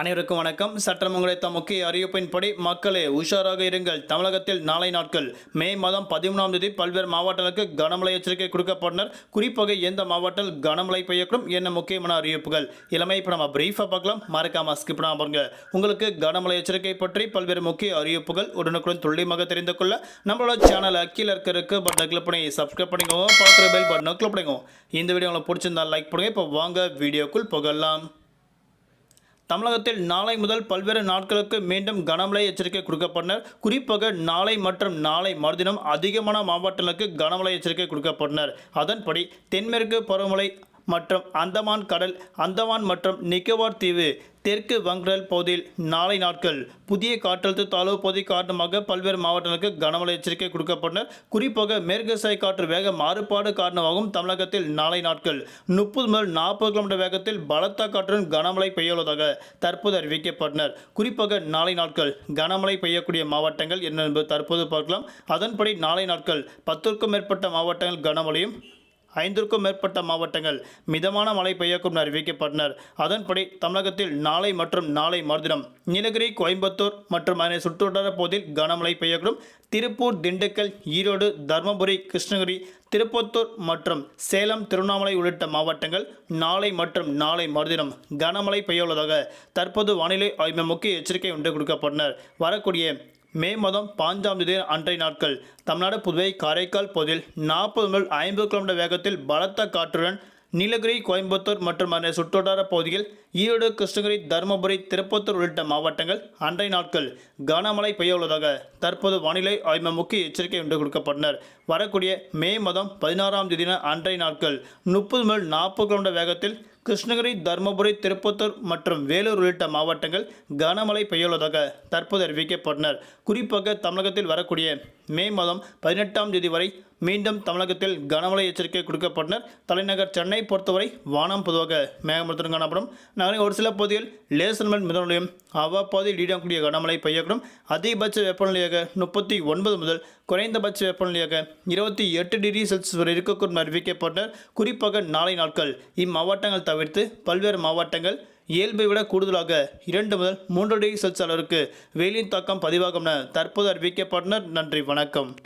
அனைவருக்கும் வணக்கம். சட்டம் கிடைத்த முக்கிய அறிவிப்பின்படி மக்களே உஷாராக இருங்கள். தமிழகத்தில் நாளை நாட்கள் மே மாதம் பதிமூணாம் தேதி பல்வேறு மாவட்டங்களுக்கு கனமழை எச்சரிக்கை கொடுக்கப்பட்டனர். குறிப்பாக எந்த மாவட்டத்தில் கனமழை பெய்யக்கூடும் என்ன முக்கியமான அறிவிப்புகள்? இளமை இப்போ நம்ம பிரீஃபாக பார்க்கலாம். மறக்காம ஸ்கிப் பண்ணாமல் பாருங்க. உங்களுக்கு கனமழை எச்சரிக்கை பற்றி பல்வேறு முக்கிய அறிவிப்புகள் உடனுக்குடன் துல்லியமாக தெரிந்து கொள்ள நம்மளோட சேனல் கீழே இருக்கிறதுக்கு பட்டனை கிளிக் பண்ணி சப்ஸ்கிரைப் பண்ணிக்கோங்க. பார்க்குற பெல் பட்டனை கிளிக் பண்ணிக்கோங்க. இந்த வீடியோ உங்களுக்கு பிடிச்சிருந்தா லைக் பண்ணுங்க. இப்போ வாங்க வீடியோக்குள் புகழலாம் தமிழகத்தில் நாளை முதல் பல்வேறு நாட்களுக்கு மீண்டும் கனமழை எச்சரிக்கை கொடுக்கப்பட்டனர். குறிப்பாக நாளை மற்றும் நாளை மறுதினம் அதிகமான மாவட்டங்களுக்கு கனமழை எச்சரிக்கை கொடுக்கப்பட்டனர். அதன்படி தென்மேற்கு பருவமழை மற்றும் அந்தமான் கடல் அந்தமான் மற்றும் நிக்கோபார் தீவு தெற்கு வங்கடல் பகுதியில் நாளை நாட்கள் புதிய காற்றழுத்த தாழ்வு பகுதி காரணமாக பல்வேறு மாவட்டங்களுக்கு கனமழை எச்சரிக்கை கொடுக்கப்பட்டனர். குறிப்பாக மேற்கு சாய் காற்று வேக மாறுபாடு காரணமாகவும் தமிழகத்தில் நாளை நாட்கள் முப்பது முதல் நாற்பது கிலோமீட்டர் வேகத்தில் பலத்த காற்றுடன் கனமழை பெய்யுள்ளதாக தற்போது அறிவிக்கப்பட்டனர். குறிப்பாக நாளை நாட்கள் கனமழை பெய்யக்கூடிய மாவட்டங்கள் என்ன என்பது தற்போது பார்க்கலாம். அதன்படி நாளை நாட்கள் பத்திற்கும் மேற்பட்ட மாவட்டங்கள் கனமழையும் ஐந்திற்கும் மேற்பட்ட மாவட்டங்கள் மிதமான மழை பெய்யக்கும் என அறிவிக்கப்பட்டனர். அதன்படி தமிழகத்தில் நாளை மற்றும் நாளை மறுதினம் நீலகிரி கோயம்புத்தூர் மற்றும் அதனை சுற்றுவட்டார பகுதியில் கனமழை பெய்யக்கூடும். திருப்பூர் திண்டுக்கல் ஈரோடு தருமபுரி கிருஷ்ணகிரி திருப்பத்தூர் மற்றும் சேலம் திருவண்ணாமலை உள்ளிட்ட மாவட்டங்கள் நாளை மற்றும் நாளை மறுதினம் கனமழை பெய்யுள்ளதாக தற்போது வானிலை ஆய்வு முக்கிய எச்சரிக்கை ஒன்று கொடுக்கப்பட்டனர். வரக்கூடிய மே மாதம் பாஞ்சாம் தேதி அன்றைய நாட்கள். தமிழ்நாடு புதுவை காரைக்கால் பகுதியில் நாற்பது முதல் ஐம்பது கிலோமீட்டர் வேகத்தில் பலத்த காற்றுடன் நீலகிரி கோயம்புத்தூர் மற்றும் அதனை சுற்றுவட்டார பகுதியில் ஈரோடு கிருஷ்ணகிரி தருமபுரி திருப்பத்தூர் உள்ளிட்ட மாவட்டங்கள் அன்றைய நாட்கள் கனமழை பெய்ய உள்ளதாக தற்போது வானிலை ஆய்வு முக்கிய எச்சரிக்கை ஒன்று கொடுக்கப்பட்டனர். வரக்கூடிய மே மாதம் பதினாறாம் தேதி அன்றைய நாட்கள் முப்பது முதல் நாற்பது கிலோமீட்டர் வேகத்தில் கிருஷ்ணகிரி தருமபுரி திருப்பத்தூர் மற்றும் வேலூர் உள்ளிட்ட மாவட்டங்கள் கனமழை பெய்யுள்ளதாக தற்போது அறிவிக்கப்பட்டனர் குறிப்பாக தமிழகத்தில் வரக்கூடிய மே மாதம் பதினெட்டாம் தேதி வரை மீண்டும் தமிழகத்தில் கனமழை எச்சரிக்கை கொடுக்கப்பட்டனர். தலைநகர் சென்னை பொறுத்தவரை வானம் பொதுவாக மேகமூட்டத்துடன் காணப்படும். நகரின் ஒரு சில பகுதியில் லேசர் மேல் மிதனையும் அவ்வப்போதில் ஈடக்கூடிய கனமழை பெய்யக்கூடும். அதிகபட்ச வெப்பநிலையாக முப்பத்தி ஒன்பது முதல் குறைந்தபட்ச வெப்பநிலையாக இருபத்தி எட்டு டிகிரி செல்சியஸ் வரை இருக்கக்கூடும் அறிவிக்கப்பட்டனர். குறிப்பாக நாளை நாட்கள் இம்மாவட்டங்கள் தவிர்த்து பல்வேறு மாவட்டங்கள் இயல்பை விட கூடுதலாக இரண்டு முதல் மூன்று டிகிரி செல்சியஸ் அளவிற்கு வெயிலின் தாக்கம் பதிவாகும் என தற்போது அறிவிக்கப்பட்டனர். நன்றி வணக்கம்.